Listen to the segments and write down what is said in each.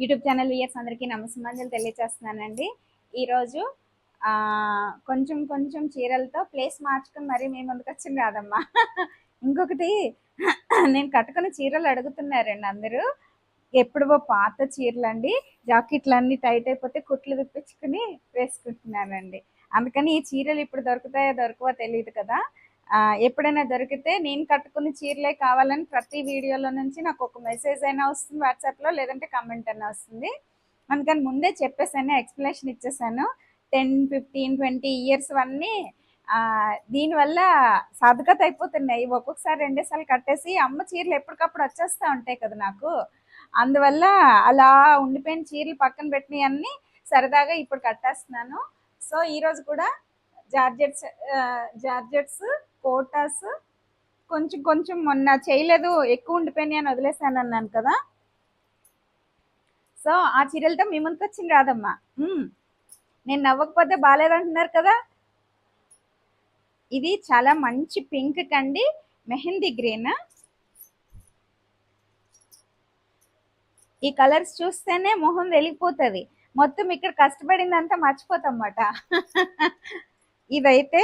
YouTube channel weirs అందరికీ నమస్కారం తెలియచేస్తున్నానండి. ఈరోజు కొంచెం కొంచెం చీరలతో ప్లేస్ మార్చుకుని మరీ మేము ముందుకొచ్చింది వచ్చింది ఇంకొకటి నేను కట్టుకున్న చీరలు అడుగుతున్నారండి అందరూ. ఎప్పుడో పాత చీరలు అండి జాకెట్లు అన్నీ టైట్ అయిపోతే కుట్లు విప్పించుకుని వేసుకుంటున్నానండి. అందుకని ఈ చీరలు ఇప్పుడు దొరుకుతాయో దొరకవో తెలియదు కదా. ఎప్పుడైనా దొరికితే నేను కట్టుకున్న చీరలే కావాలని ప్రతి వీడియోలో నుంచి నాకు ఒక మెసేజ్ అయినా వస్తుంది వాట్సాప్లో లేదంటే కమెంట్ అయినా వస్తుంది. అందుకని ముందే చెప్పేసాను ఎక్స్ప్లెనేషన్ ఇచ్చేసాను టెన్ ఫిఫ్టీన్ ట్వంటీ ఇయర్స్ అన్నీ దీనివల్ల సాధకత అయిపోతున్నాయి. ఒక్కొక్కసారి రెండేసార్లు కట్టేసి అమ్మ చీరలు ఎప్పటికప్పుడు వచ్చేస్తూ ఉంటాయి కదా నాకు. అందువల్ల అలా ఉండిపోయిన చీరలు పక్కన పెట్టినవి అన్నీ సరదాగా ఇప్పుడు కట్టేస్తున్నాను. సో ఈరోజు కూడా జార్జెట్స్ జార్జెట్స్ కోటాస్ కొంచెం కొంచెం మొన్న చేయలేదు ఎక్కువ ఉండిపోయినాయి అని వదిలేసాను అన్నాను కదా. సో ఆ చీరలతో మీ ముందుకు వచ్చింది రాదమ్మా. నేను నవ్వకపోతే బాగాలేదంటున్నారు కదా. ఇది చాలా మంచి పింక్ కండి మెహందీ గ్రీన్. ఈ కలర్స్ చూస్తేనే మొహం వెలిగిపోతుంది. మొత్తం ఇక్కడ కష్టపడిందంతా మర్చిపోతామాట ఇదైతే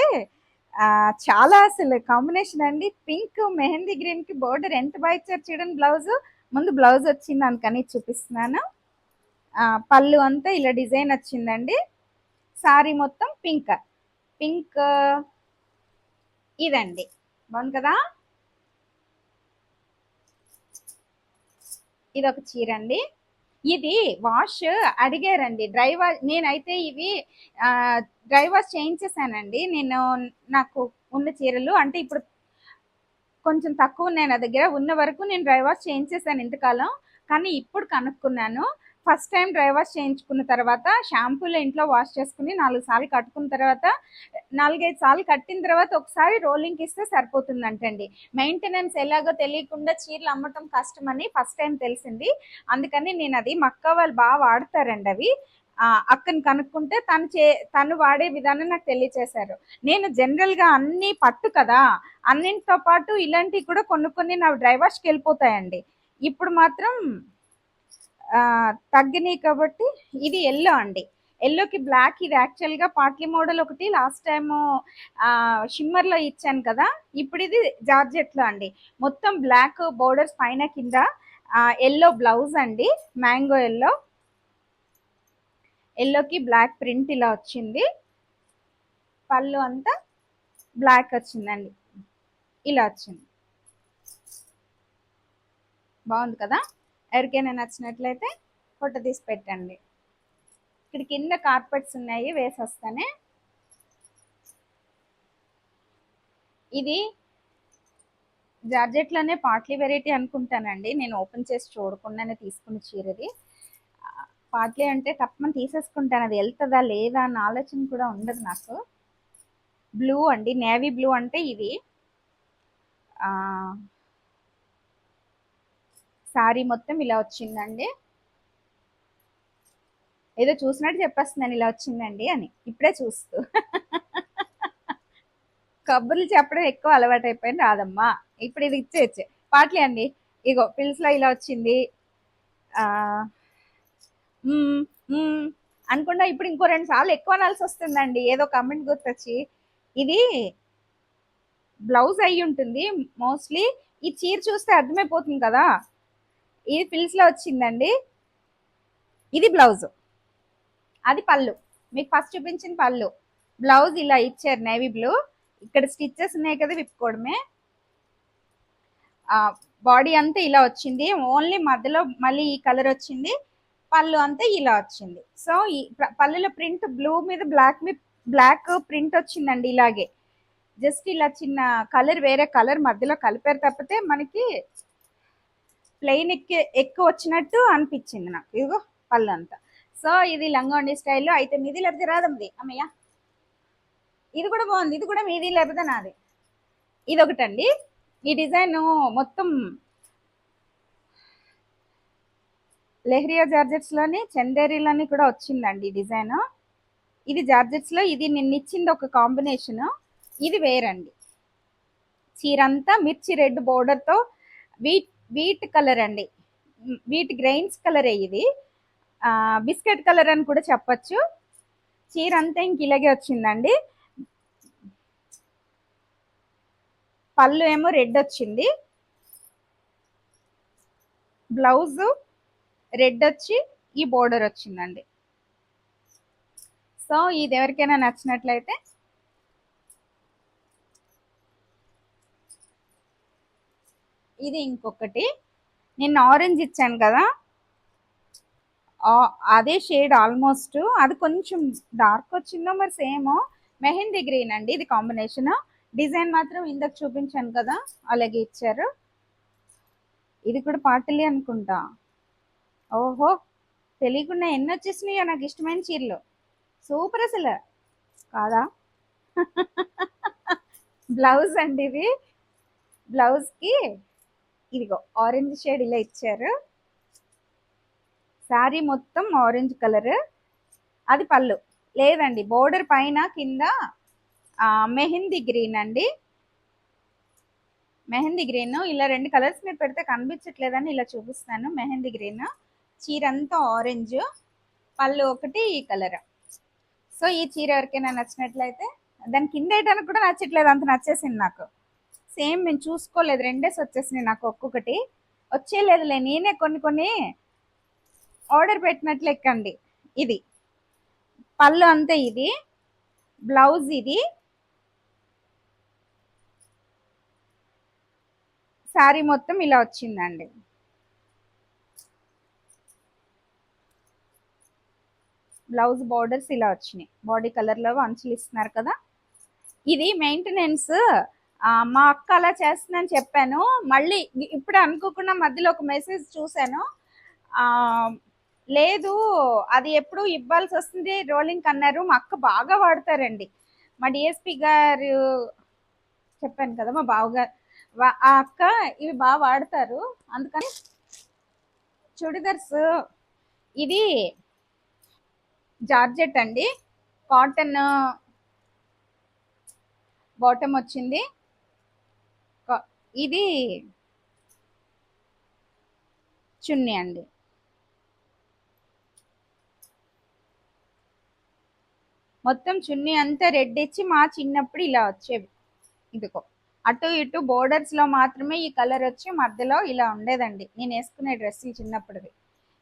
చాలా అసలు కాంబినేషన్ అండి. పింక్ మెహందీ గ్రీన్కి బోర్డర్ ఎంత బాగా ఇచ్చారు చూడండి బ్లౌజ్. ముందు బ్లౌజ్ వచ్చింది అందుకని చూపిస్తున్నాను. పళ్ళు అంతా ఇలా డిజైన్ వచ్చిందండి. సారీ మొత్తం పింక్. పింక్ ఇదండి. బాగుంది కదా? ఇది ఒక చీర అండి. ఇది వాష్ అడిగారండి. డ్రైవర్ నేనైతే ఇవి డ్రైవర్స్ వాష్ చేయించేసానండి. నేను నాకు ఉన్న చీరలు అంటే ఇప్పుడు కొంచెం తక్కువ ఉన్నాయి నా దగ్గర. ఉన్న వరకు నేను డ్రై వాష్ చేయించేసాను ఇంతకాలం. కానీ ఇప్పుడు కనుక్కున్నాను. ఫస్ట్ టైం డ్రై వాష్ చేయించుకున్న తర్వాత షాంపూలో ఇంట్లో వాష్ చేసుకుని నాలుగు సార్లు కట్టుకున్న తర్వాత నాలుగైదు సార్లు కట్టిన తర్వాత ఒకసారి రోలింగ్కి ఇస్తే సరిపోతుందంటండి. మెయింటెనెన్స్ ఎలాగో తెలియకుండా చీరలు అమ్మటం కష్టమని ఫస్ట్ టైం తెలిసింది. అందుకని నేను అది మక్క వాళ్ళు బాగా వాడతారండి అవి. అక్కని కనుక్కుంటే తను చే తను వాడే విధానం నాకు తెలియచేశారు. నేను జనరల్గా అన్ని పట్టు కదా అన్నింటితో పాటు ఇలాంటివి కూడా కొన్ని కొన్ని నా డ్రై వాష్కి వెళ్ళిపోతాయండి. ఇప్పుడు మాత్రం తగ్గినాయి కాబట్టి ఇది ఎల్లో అండి. ఎల్లోకి బ్లాక్ ఇది యాక్చువల్గా పాట్లీ మోడల్ ఒకటి లాస్ట్ టైము షిమ్మర్లో ఇచ్చాను కదా. ఇప్పుడు ఇది జార్జెట్లో అండి. మొత్తం బ్లాక్ బోర్డర్స్ పైన కింద ఎల్లో బ్లౌజ్ అండి. మ్యాంగో ఎల్లో ఎల్లోకి బ్లాక్ ప్రింట్ ఇలా వచ్చింది. పళ్ళు అంతా బ్లాక్ వచ్చిందండి. ఇలా వచ్చింది. బాగుంది కదా? ఎవరికైనా నచ్చినట్లయితే ఫోటో తీసి పెట్టండి. ఇక్కడ కింద కార్పెట్స్ ఉన్నాయి వేసేస్తానే ఇది జార్జెట్లోనే పార్ట్లీ వెరైటీ అనుకుంటానండి. నేను ఓపెన్ చేసి చూడకుండానే తీసుకున్న చీరది. పార్ట్లీ అంటే తప్పని తీసేసుకుంటాను. అది వెళ్తుందా లేదా అన్న ఆలోచన కూడా ఉండదు నాకు. బ్లూ అండి నేవీ బ్లూ అంటే ఇది. శారీ మొత్తం ఇలా వచ్చిందండి. ఏదో చూసినట్టు చెప్పేస్తున్నాను ఇలా వచ్చిందండి అని ఇప్పుడే చూస్తూ. కబుర్లు చెప్పడం ఎక్కువ అలవాటు అయిపోయింది రాదమ్మా. ఇప్పుడు ఇది ఇచ్చేయచ్చు. పాటలే అండి. ఇగో పిల్స్లో ఇలా వచ్చింది. ఆ, అనుకుండా ఇప్పుడు ఇంకో రెండు సార్లు ఎక్కువ అనాల్సి వస్తుందండి. ఏదో కమెంట్ గుర్తొచ్చి. ఇది బ్లౌజ్ అయి ఉంటుంది. మోస్ట్లీ ఈ చీర చూస్తే అర్థమైపోతుంది కదా. ఇది ఫిల్స్లో వచ్చిందండి. ఇది బ్లౌజ్ అది పళ్ళు. మీకు ఫస్ట్ చూపించిన పళ్ళు. బ్లౌజ్ ఇలా ఇచ్చారు నేవీ బ్లూ ఇక్కడ స్టిచ్చెస్ ఉన్నాయి కదా విప్పుకోవడమే. బాడీ అంతా ఇలా వచ్చింది. ఓన్లీ మధ్యలో మళ్ళీ ఈ కలర్ వచ్చింది. పళ్ళు అంతా ఇలా వచ్చింది. సో ఈ ప- పళ్ళులో ప్రింట్ బ్లూ మీద బ్లాక్ మీద బ్లాక్ ప్రింట్ వచ్చిందండి ఇలాగే. జస్ట్ ఇలా చిన్న కలర్ వేరే కలర్ మధ్యలో కలిపారు తప్పితే మనకి ప్లెయిన్ ఎక్కి ఎక్కువ వచ్చినట్టు అనిపించింది నాకు. ఇదిగో పళ్ళు అంతా సో ఇది లంగోండి స్టైల్లో అయితే మీది లేకపోతే రాదమ్మది అమ్మయ్య? ఇది కూడా బాగుంది ఇది కూడా మీది లేకపోతే నాది. ఇది ఒకటండి ఈ డిజైన్ మొత్తం లెహ్రియా జార్జెట్స్లోని చందేరీలోని కూడా వచ్చిందండి ఈ డిజైన్. ఇది జార్జెట్స్లో ఇది నిన్న ఇచ్చింది ఒక కాంబినేషన్. ఇది వేరండి. చీర అంతా మిర్చి రెడ్ బోర్డర్తో వీట్ వీట్ కలర్ అండి. వీట్ గ్రెయిన్స్ కలరే ఇది. బిస్కెట్ కలర్ అని కూడా చెప్పచ్చు. చీర అంతా ఇంక ఇలాగే వచ్చిందండి. పళ్ళు ఏమో రెడ్ వచ్చింది. బ్లౌజ్ రెడ్ వచ్చి ఈ బోర్డర్ వచ్చిందండి. సో ఇది ఎవరికైనా నచ్చినట్లయితే ఇది ఇంకొకటి. నేను ఆరెంజ్ ఇచ్చాను కదా. అదే షేడ్ ఆల్మోస్ట్ అది కొంచెం డార్క్ వచ్చిందో మరి సేమ్ మెహందీ గ్రీన్ అండి ఇది కాంబినేషన్ డిజైన్ మాత్రం ఇందాక చూపించాను కదా అలాగే ఇచ్చారు. ఇది కూడా పాటలే అనుకుంటా. ఓహో తెలియకుండా ఎన్ని వచ్చేసినాయో నాకు ఇష్టమైన చీరలు. సూపర్ అసలు. కాదా? బ్లౌజ్ అండి ఇది. బ్లౌజ్కి ఇదిగో ఆరెంజ్ షేడ్ ఇలా ఇచ్చారు. శారీ మొత్తం ఆరెంజ్ కలర్ అది పళ్ళు. లేదండి బోర్డర్ పైన కింద మెహందీ గ్రీన్ అండి. మెహందీ గ్రీన్ ఇలా రెండు కలర్స్ మీరు పెడితే కనిపించట్లేదని ఇలా చూపిస్తాను మెహందీ గ్రీన్ చీర అంతా ఆరెంజ్ పళ్ళు ఒకటి ఈ కలర్ సో ఈ చీర ఎవరికైనా నచ్చినట్లయితే దాని కింద వేయడానికి కూడా నచ్చట్లేదు అంత నచ్చేసింది నాకు. సేమ్ మేము చూసుకోలేదు రెండేసి వచ్చేసినాయి నాకు ఒక్కొక్కటి. వచ్చేలేదులే నేనే కొన్ని కొన్ని ఆర్డర్ పెట్టినట్లు ఎక్కండి. ఇది పళ్ళు అంతే ఇది బ్లౌజ్ ఇది. శారీ మొత్తం ఇలా వచ్చిందండి. బ్లౌజ్ బార్డర్స్ ఇలా వచ్చినాయి. బాడీ కలర్లో అంచులు ఇస్తున్నారు కదా. ఇది మెయింటెనెన్స్ మా అక్క అలా చేస్తుందని చెప్పాను. మళ్ళీ ఇప్పుడు అనుకోకుండా మధ్యలో ఒక మెసేజ్ చూశాను. లేదు అది ఎప్పుడు ఇవ్వాల్సి వస్తుంది రోలింగ్ అన్నారు. మా అక్క బాగా వాడతారండి. మా డిఎస్పి గారు చెప్పాను కదా మా బావగారు. ఆ అక్క ఇవి బాగా వాడతారు. అందుకని చుడిదర్స్ ఇది జార్జెట్ అండి. కాటన్ బాటమ్ వచ్చింది. ఇది చున్నీ అండి. మొత్తం చున్నీ అంతా రెడ్ ఇచ్చి మా చిన్నప్పుడు ఇలా వచ్చేవి. ఇదిగో. అటు ఇటు బోర్డర్స్లో మాత్రమే ఈ కలర్ వచ్చి మధ్యలో ఇలా ఉండేదండి. నేను వేసుకునే డ్రెస్సులు చిన్నప్పుడువి.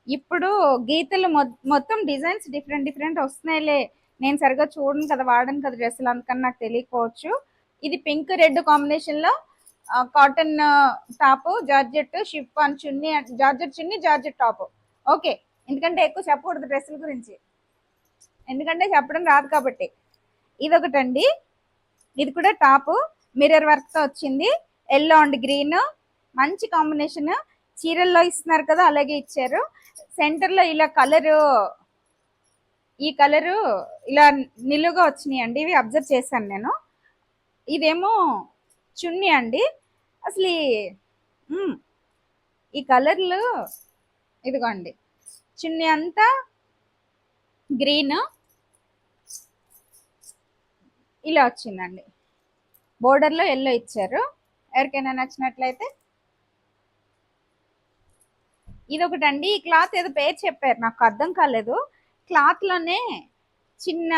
ఇప్పుడు గీతలు మొత్తం డిజైన్స్ డిఫరెంట్ డిఫరెంట్ వస్తున్నాయిలే. నేను సరిగా చూడను కదా వాడను కదా డ్రెస్సులు అందుకని నాకు తెలియకపోవచ్చు. ఇది పింక్ రెడ్ కాంబినేషన్లో కాటన్ టాప్ జార్జెట్ షిప్ చున్నీ జార్జెట్ చున్నీ జార్జెట్ టాప్ ఓకే ఎందుకంటే ఎక్కువ చెప్పకూడదు డ్రెస్సుల గురించి. ఎందుకంటే చెప్పడం రాదు కాబట్టి. ఇది ఒకటండి ఇది కూడా టాప్ మిర్రర్ వర్క్తో వచ్చింది. ఎల్లో అండ్ గ్రీన్ మంచి కాంబినేషన్ చీరల్లో ఇస్తున్నారు కదా అలాగే ఇచ్చారు. సెంటర్లో ఇలా కలరు ఈ కలరు ఇలా నిలువుగా వచ్చినాయి అండి ఇవి అబ్జర్వ్ చేశాను నేను. ఇదేమో చున్నీ అండి. అసలు ఈ కలర్లు ఇదిగోండి. చున్నీ అంతా గ్రీన్. ఇలా వచ్చిందండి. బోర్డర్లో ఎల్లో ఇచ్చారు. ఎవరికైనా నచ్చినట్లయితే. ఇది ఒకటండి ఈ క్లాత్ ఏదో పేరు చెప్పారు. నాకు అర్థం కాలేదు. క్లాత్లోనే చిన్న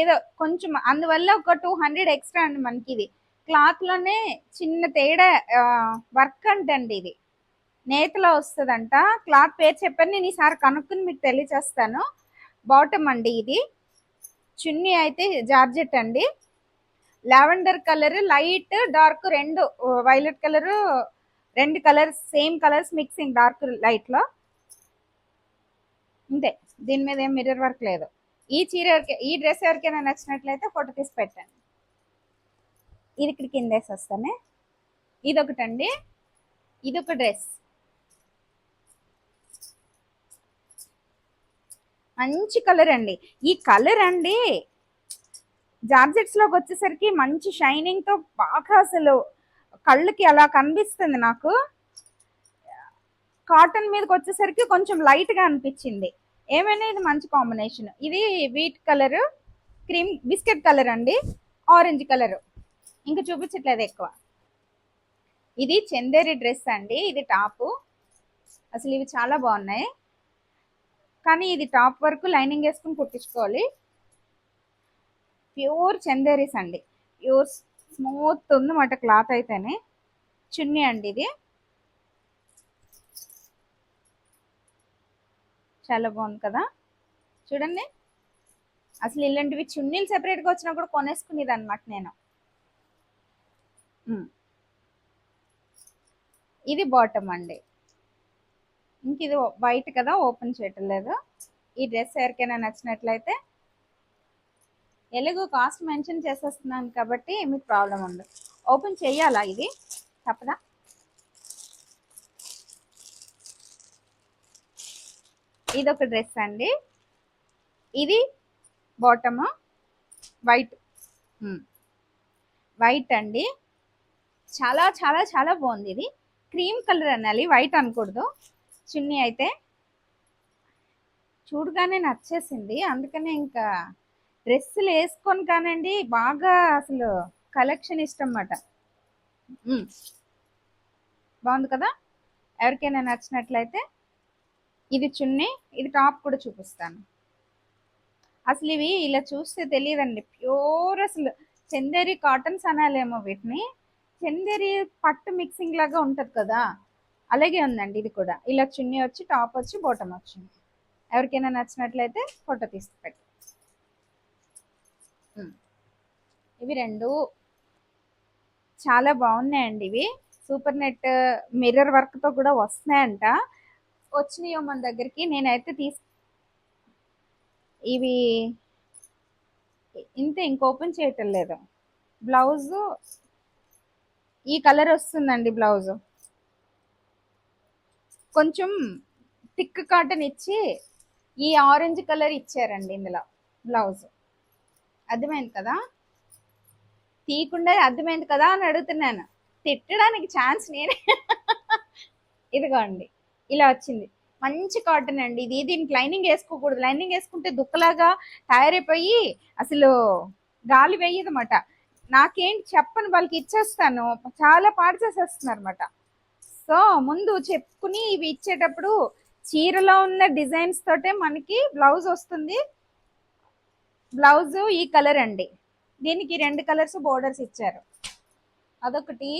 ఏదో కొంచెం అందువల్ల ఒక టూ హండ్రెడ్ ఎక్స్ట్రా అండి మనకి ఇది క్లాత్లోనే చిన్న తేడా వర్క్ అంటండి ఇది. నేతలో వస్తుందంట. క్లాత్ పేరు చెప్పాను నేను ఈసారి కనుక్కుని మీకు తెలియచేస్తాను. బాటమ్ అండి ఇది. చున్నీ అయితే జార్జెట్ అండి. లావెండర్ కలర్ లైట్ డార్క్ రెండు వైలెట్ కలర్ రెండు colours same colours mixing dark లైట్లో అంతే దీని మీద ఏం మిర్రర్ వర్క్ లేదు. ఈ చీర ఈ డ్రెస్ ఎవరికైనా నచ్చినట్లయితే ఫోటో తీసి పెట్టండి. ఇది ఇక్కడ కిందేసి వస్తానే ఇది ఒకటండి ఇది ఒక డ్రెస్. మంచి కలర్ అండి. ఈ కలర్ అండి జార్జెట్స్లోకి వచ్చేసరికి మంచి షైనింగ్తో బాగా అసలు కళ్ళకి అలా కనిపిస్తుంది నాకు. కాటన్ మీదకి వచ్చేసరికి కొంచెం లైట్గా అనిపించింది. ఏమైనా ఇది మంచి కాంబినేషన్ ఇది wheat colour cream biscuit colour అండి. Orange colour. ఇంకా చూపించట్లేదు ఎక్కువ. ఇది చందేరి డ్రెస్ అండి ఇది టాపు. అసలు ఇవి చాలా బాగున్నాయి. కానీ ఇది టాప్ వరకు లైనింగ్ వేసుకుని కుట్టించుకోవాలి. ప్యూర్ చందేరీస్ అండి. ప్యూర్ స్మూత్ ఉందన్నమాట క్లాత్ అయితేనే. చున్నీ అండి ఇది. చాలా బాగుంది కదా. చూడండి. అసలు ఇలాంటివి చున్నీలు సెపరేట్గా వచ్చినా కూడా కొనేసుకునేది అనమాట నేను. ఇది బాటమ్ అండి. ఇంక ఇది వైట్ కదా ఓపెన్ చేయటం లేదు. ఈ డ్రెస్ ఎవరికైనా నచ్చినట్లయితే ఎలాగో కాస్ట్ మెన్షన్ చేసేస్తున్నాను కాబట్టి మీకు ప్రాబ్లం ఉండదు. ఓపెన్ చేయాలా ఇది? తప్పదా? ఇది ఒక డ్రెస్ అండి. ఇది బాటమ్ వైట్ వైట్ అండి. చాలా చాలా చాలా బాగుంది ఇది. క్రీమ్ కలర్ అనాలి వైట్ అనకూడదు. చున్నీ అయితే చూడగానే నచ్చేసింది. అందుకనే ఇంకా డ్రెస్సులు వేసుకొని కానండి బాగా అసలు కలెక్షన్ ఇష్టం అన్నమాట బాగుంది కదా? ఎవరికైనా నచ్చినట్లయితే ఇది చున్నీ ఇది టాప్ కూడా చూపిస్తాను. అసలు ఇవి ఇలా చూస్తే తెలియదండి. ప్యూర్ అసలు చందేరి కాటన్స్ అనాలేమో వీటిని. చందేరి పట్టు మిక్సింగ్ లాగా ఉంటుంది కదా? అలాగే ఉందండి ఇది కూడా. ఇలా చున్నీ వచ్చి టాప్ వచ్చి బోటం వచ్చింది ఎవరికైనా నచ్చినట్లయితే ఫోటో తీసి పెట్టి ఇవి రెండు చాలా బాగున్నాయండి ఇవి. సూపర్ నెట్ uh, మిర్రర్ వర్క్తో కూడా వస్తున్నాయంట. వచ్చినాయో మన దగ్గరికి. నేనైతే తీసు ఇవి ఇంతే ఇంక ఓపెన్ చేయటం లేదు. బ్లౌజు ఈ కలర్ వస్తుందండి బ్లౌజ్. కొంచెం థిక్ కాటన్ ఇచ్చి ఈ ఆరెంజ్ కలర్ ఇచ్చారండి ఇందులో బ్లౌజ్. అర్థమైంది కదా? తీయకుండా అర్థమైంది కదా అని అడుగుతున్నాను. తిట్టడానికి ఛాన్స్ నేనే. ఇదిగోండి ఇలా వచ్చింది. మంచి కాటన్ అండి ఇది. దీనికి లైనింగ్ వేసుకోకూడదు. లైనింగ్ వేసుకుంటే దుక్కలాగా తయారైపోయి అసలు గాలి వేయదన్నమాట. నాకేంటి చెప్పను వాళ్ళకి ఇచ్చేస్తాను. చాలా పాడు చేసేస్తున్నారు అనమాట సో ముందు చెప్పుకుని ఇవి ఇచ్చేటప్పుడు చీరలో ఉన్న డిజైన్స్ తోటే మనకి బ్లౌజ్ వస్తుంది. బ్లౌజ్ ఈ కలర్ అండి. దీనికి రెండు కలర్స్ బోర్డర్స్ ఇచ్చారు. అదొకటి.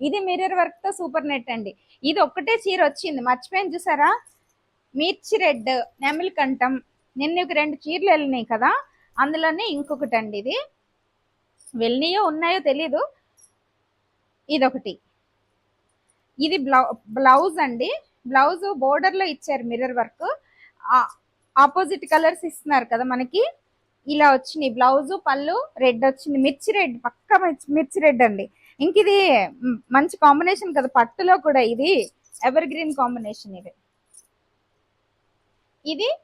ఇది మిర్రర్ వర్క్తో సూపర్ నెట్ అండి. ఇది ఒక్కటే చీర వచ్చింది. మర్చిపోయింది చూసారా? మిర్చి రెడ్ నెమిలి కంఠం. నిన్న ఒక రెండు చీరలు వెళ్ళినాయి కదా? అందులోనే ఇంకొకటి అండి ఇది. వెళ్ళినాయో ఉన్నాయో తెలీదు. ఇదొకటి. ఇది బ్లౌ బ్లౌజ్ అండి. బ్లౌజ్ బోర్డర్లో ఇచ్చారు మిర్రర్ వర్క్. ఆపోజిట్ కలర్స్ ఇస్తున్నారు కదా మనకి. ఇలా వచ్చింది బ్లౌజ్ పళ్ళు రెడ్ వచ్చింది. మిర్చి రెడ్ పక్క మిర్చి- మిర్చి రెడ్ అండి. ఇంక ఇది మంచి కాంబినేషన్ కదా పట్టులో కూడా ఇది. ఎవర్ గ్రీన్ కాంబినేషన్ ఇది. ఇది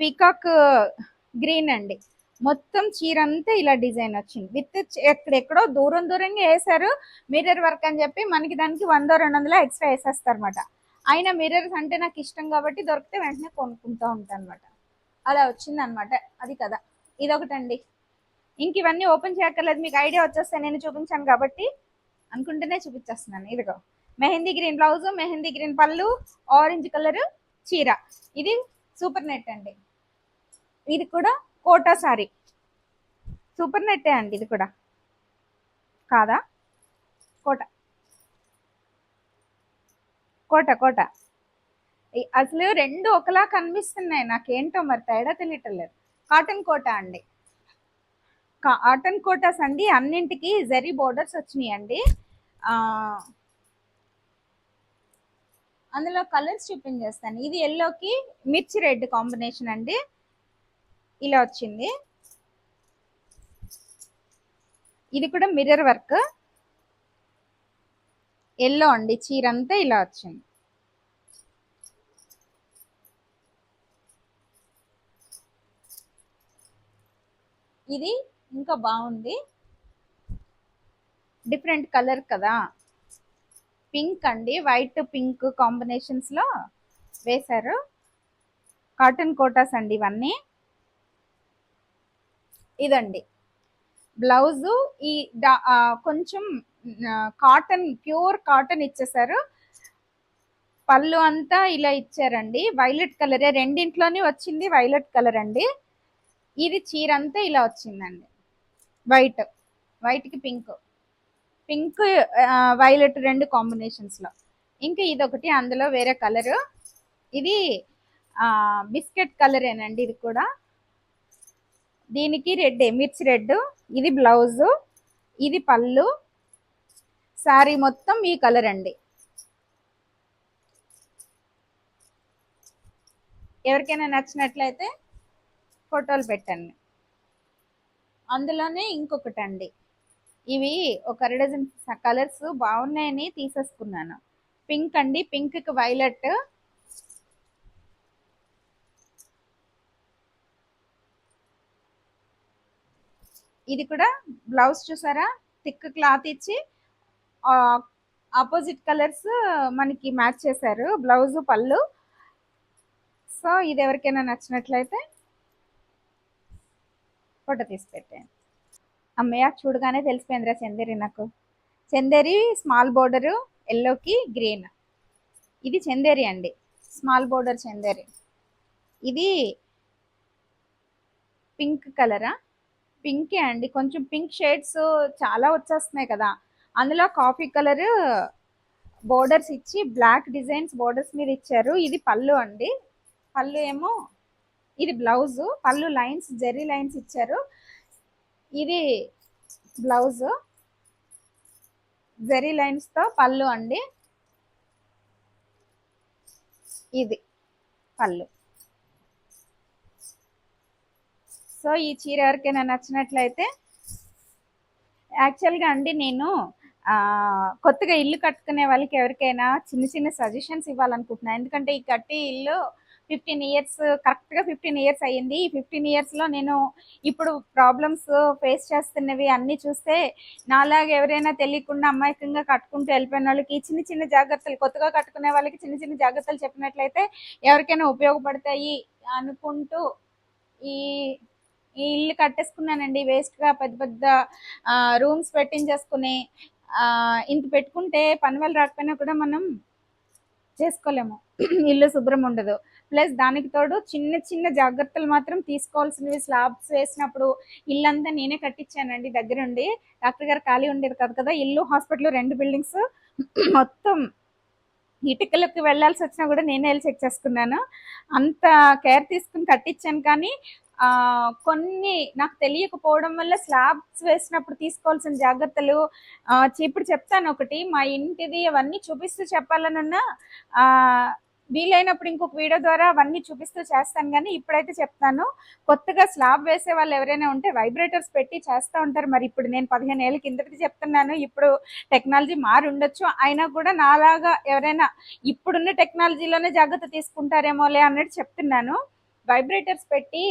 పీకాక్ గ్రీన్ అండి. మొత్తం చీర అంతా ఇలా డిజైన్ వచ్చింది. విత్ ఎక్కడెక్కడో దూరం దూరంగా వేసారు మిర్రర్ వర్క్ అని చెప్పి మనకి దానికి వంద రెండు వందల ఎక్స్ట్రా వేసేస్తారు అనమాట అయినా మిర్రర్స్ అంటే నాకు ఇష్టం కాబట్టి దొరికితే వెంటనే కొనుక్కుంటూ ఉంటాను అనమాట అలా వచ్చింది అనమాట అది కదా. ఇదొకటండి. ఇంక ఇవన్నీ ఓపెన్ చేయక్కర్లేదు. మీకు ఐడియా వచ్చేస్తే నేను చూపించాను కాబట్టి అనుకుంటేనే చూపించేస్తున్నాను. ఇదిగో. Mehndi green blouse mehndi green పళ్ళు ఆరెంజ్ కలర్ చీర. ఇది సూపర్ నెట్ అండి. ఇది కూడా కోటా సారీ. సూపర్ నెట్టే అండి ఇది కూడా. కాదా? కోట. కోట కోట. అసలు రెండు ఒకలా కనిపిస్తున్నాయి. నాకేంటో మరి తేడా తెలియటం లేదు కాటన్ కోట అండి. కాటన్ కోటాస్ అండి అన్నింటికి జరీ బోర్డర్స్ వచ్చినాయి అండి అందులో కలర్స్ చూపించేస్తాను. ఇది ఎల్లోకి మిర్చి రెడ్ కాంబినేషన్ అండి. ఇలా వచ్చింది. ఇది కూడా మిర్రర్ వర్క్ ఎల్లో అండి చీర అంతా ఇలా వచ్చింది. ఇది ఇంకా బాగుంది. డిఫరెంట్ కలర్ కదా. పింక్ అండి వైట్ పింక్ కాంబినేషన్స్లో వేశారు. కాటన్ కోటాస్ అండి ఇవన్నీ. ఇదండి. బ్లౌజు ఈ కొంచెం కాటన్ ప్యూర్ కాటన్ ఇచ్చేసారు. పళ్ళు అంతా ఇలా ఇచ్చారండి. వైలెట్ కలరే రెండింట్లోనే వచ్చింది వైలెట్ కలర్ అండి. ఇది చీర అంతా ఇలా వచ్చిందండి. వైట్ వైట్కి పింక్. పింక్ వైలెట్ రెండు కాంబినేషన్స్లో. ఇంకా ఇదొకటి అందులో వేరే కలరు. ఇది బిస్కెట్ కలరేనండి ఇది కూడా. దీనికి రెడ్ మిర్చి రెడ్ ఇది బ్లౌజు ఇది పళ్ళు. శారీ మొత్తం ఈ కలర్ అండి. ఎవరికైనా నచ్చినట్లయితే ఫోటోలు పెట్టండి. అందులోనే ఇంకొకటి అండి. ఇవి ఒక డజన్ కలర్స్ బాగున్నాయని తీసేసుకున్నాను. పింక్ అండి పింక్కి వైలెట్ ఇది కూడా బ్లౌజ్ చూసారా? థిక్ క్లాత్ ఇచ్చి ఆపోజిట్ కలర్స్ మనకి మ్యాచ్ చేశారు బ్లౌజ్ పళ్ళు. సో ఇది ఎవరికైనా నచ్చినట్లయితే ఫోటో తీసి పెట్టాను అమ్మయ్య చూడగానే తెలిసిపోయిందిరా చందేరి నాకు. చందేరి స్మాల్ బోర్డరు ఎల్లోకి గ్రీన్. ఇది చందేరి అండి. Small border Chanderi. ఇది పింక్ కలరా? పింకే అండి. కొంచెం పింక్ షేడ్స్ చాలా వచ్చేస్తున్నాయి కదా. అందులో కాఫీ కలర్ బోర్డర్స్ ఇచ్చి బ్లాక్ డిజైన్స్ బోర్డర్స్ మీద ఇచ్చారు. ఇది పళ్ళు అండి. పళ్ళు ఏమో ఇది బ్లౌజ్. పళ్ళు లైన్స్ జెర్రీ లైన్స్ ఇచ్చారు. ఇది బ్లౌజ్. జెరీ లైన్స్తో పళ్ళు అండి. ఇది పళ్ళు. సో ఈ చీర ఎవరికైనా నచ్చినట్లయితే యాక్చువల్గా అండి నేను కొత్తగా ఇల్లు కట్టుకునే వాళ్ళకి ఎవరికైనా చిన్న చిన్న సజెషన్స్ ఇవ్వాలనుకుంటున్నాను ఎందుకంటే ఈ కట్టి ఇల్లు ఫిఫ్టీన్ ఇయర్స్ కరెక్ట్గా ఫిఫ్టీన్ ఇయర్స్ అయ్యింది. ఈ ఫిఫ్టీన్ ఇయర్స్లో నేను ఇప్పుడు ప్రాబ్లమ్స్ ఫేస్ చేస్తున్నవి అన్నీ చూస్తే నాలాగా ఎవరైనా తెలియకుండా అమాయకంగా కట్టుకుంటూ వెళ్ళిపోయిన వాళ్ళకి చిన్న చిన్న జాగ్రత్తలు కొత్తగా కట్టుకునే వాళ్ళకి చిన్న చిన్న జాగ్రత్తలు చెప్పినట్లయితే ఎవరికైనా ఉపయోగపడతాయి అనుకుంటూ ఈ ఈ ఇల్లు కట్టేసుకున్నానండి. వేస్ట్గా పెద్ద పెద్ద రూమ్స్ పెట్టించేసుకుని ఇంత పెట్టుకుంటే పని రాకపోయినా కూడా మనం చేసుకోలేము. ఇల్లు శుభ్రం ఉండదు. ప్లస్ దానికి తోడు చిన్న చిన్న జాగ్రత్తలు మాత్రం తీసుకోవాల్సినవి. స్లాబ్స్ వేసినప్పుడు ఇల్లంతా నేనే కట్టించానండి దగ్గరుండి. డాక్టర్ గారు ఖాళీ ఉండేది కాదు కదా. ఇల్లు హాస్పిటల్ రెండు బిల్డింగ్స్ మొత్తం ఇటుకలకు వెళ్ళాల్సి వచ్చినా కూడా నేనే వెళ్ళి చెక్ చేసుకున్నాను. అంత కేర్ తీసుకుని కట్టించాను కానీ కొన్ని నాకు తెలియకపోవడం వల్ల స్లాబ్స్ వేసినప్పుడు తీసుకోవాల్సిన జాగ్రత్తలు ఇప్పుడు చెప్తాను ఒకటి. మా ఇంటిది అవన్నీ చూపిస్తూ చెప్పాలనున్నా వీలైనప్పుడు ఇంకొక వీడియో ద్వారా అవన్నీ చూపిస్తూ చేస్తాను కానీ ఇప్పుడైతే చెప్తాను. కొత్తగా స్లాబ్ వేసే వాళ్ళు ఎవరైనా ఉంటే వైబ్రేటర్స్ పెట్టి చేస్తూ ఉంటారు. మరి ఇప్పుడు నేను పదిహేను ఏళ్ళ కిందటి చెప్తున్నాను. ఇప్పుడు టెక్నాలజీ మారి ఉండొచ్చు అయినా కూడా నాలాగా ఎవరైనా ఇప్పుడున్న టెక్నాలజీలోనే జాగ్రత్త తీసుకుంటారేమోలే అన్నట్టు చెప్తున్నాను. వైబ్రేటర్స్ పెట్టి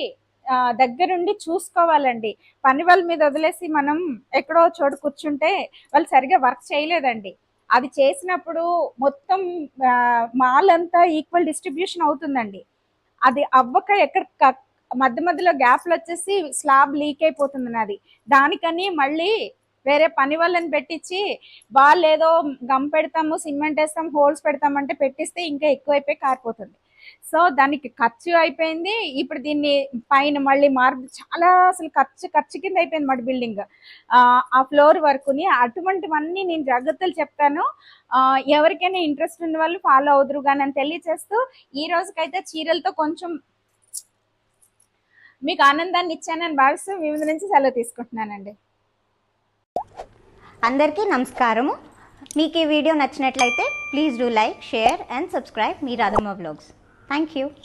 దగ్గరుండి చూసుకోవాలండి. పని వాళ్ళ మీద వదిలేసి మనం ఎక్కడో చోటు కూర్చుంటే వాళ్ళు సరిగా వర్క్ చేయలేదండి. అది చేసినప్పుడు మొత్తం మాల్ అంతా ఈక్వల్ డిస్ట్రిబ్యూషన్ అవుతుందండి. అది అవ్వక ఎక్కడ మధ్య మధ్యలో గ్యాప్లు వచ్చేసి స్లాబ్ లీక్ అయిపోతుంది నాది. దానికని మళ్ళీ వేరే పని వాళ్ళని పెట్టించి వాళ్ళు ఏదో గమ్ పెడతాము సిమెంట్ వేస్తాం హోల్స్ పెడతామంటే పెట్టిస్తే ఇంకా ఎక్కువైపోయి కారిపోతుంది. సో దానికి ఖర్చు అయిపోయింది. ఇప్పుడు దీన్ని పైన మళ్ళీ మార్పు చాలా అసలు ఖర్చు ఖర్చు కింద అయిపోయింది మాట బిల్డింగ్. ఆ ఫ్లోర్ వరకుని అటువంటివన్నీ నేను జాగ్రత్తలు చెప్తాను. ఎవరికైనా ఇంట్రెస్ట్ ఉన్న వాళ్ళు ఫాలో అవుదురు కానీ అని తెలియచేస్తూ ఈ రోజుకైతే చీరలతో కొంచెం మీకు ఆనందాన్ని ఇచ్చానని భావిస్తూ మీ ముందు నుంచి సెలవు తీసుకుంటున్నానండి. అందరికీ నమస్కారము. మీకు ఈ వీడియో నచ్చినట్లయితే please do like share and subscribe me Radhamma blogs. Thank you.